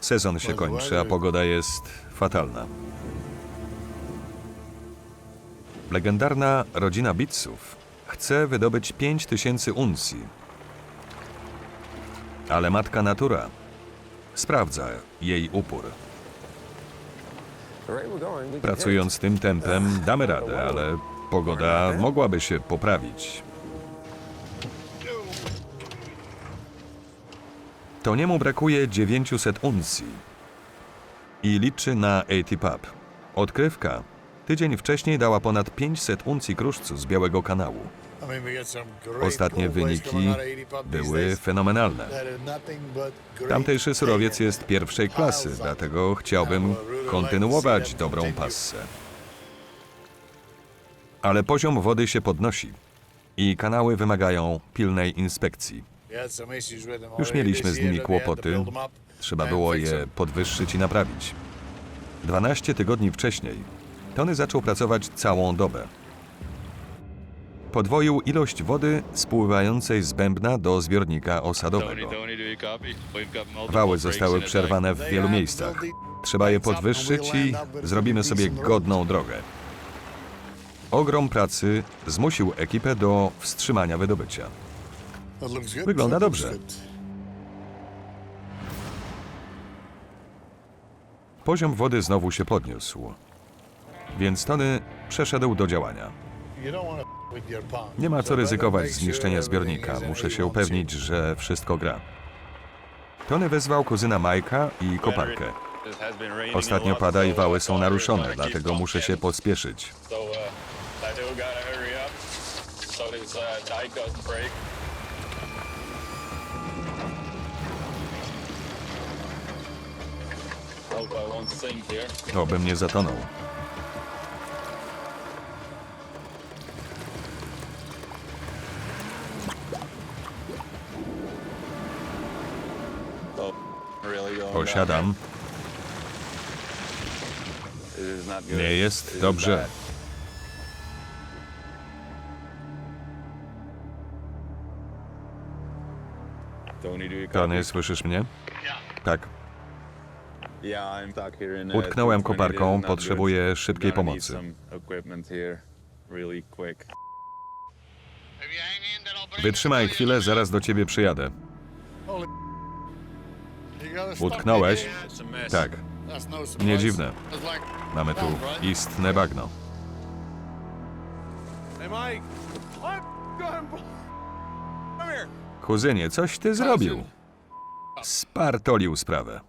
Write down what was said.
Sezon się kończy, a pogoda jest fatalna. Legendarna rodzina Bitsów chce wydobyć 5000 uncji. Ale matka natura sprawdza jej upór. Pracując tym tempem damy radę, ale pogoda mogłaby się poprawić. To niemu brakuje 900 uncji i liczy na AT-Pub. Odkrywka tydzień wcześniej dała ponad 500 uncji kruszcu z Białego Kanału. Ostatnie wyniki 80 były fenomenalne. Tamtejszy surowiec jest pierwszej klasy, dlatego chciałbym kontynuować dobrą passę. Ale poziom wody się podnosi i kanały wymagają pilnej inspekcji. Już mieliśmy z nimi kłopoty. Trzeba było je podwyższyć i naprawić. 12 tygodni wcześniej Tony zaczął pracować całą dobę. Podwoił ilość wody spływającej z bębna do zbiornika osadowego. Wały zostały przerwane w wielu miejscach. Trzeba je podwyższyć i zrobimy sobie godną drogę. Ogrom pracy zmusił ekipę do wstrzymania wydobycia. Wygląda dobrze. Poziom wody znowu się podniósł, więc Tony przeszedł do działania. Nie ma co ryzykować zniszczenia zbiornika. Muszę się upewnić, że wszystko gra. Tony wezwał kuzyna Majka i koparkę. Ostatnio pada i wały są naruszone, dlatego muszę się pospieszyć. Obym nie zatonął. Really going Osiadam. down. It is not good. Nie jest dobrze. Tony, słyszysz mnie? Tak. Utknąłem 220. koparką, It is not potrzebuję szybkiej pomocy. Wytrzymaj chwilę, zaraz do ciebie przyjadę. Utknąłeś? Tak, nie dziwne. Mamy tu istne bagno. Kuzynie, coś ty zrobił. Spartolił sprawę.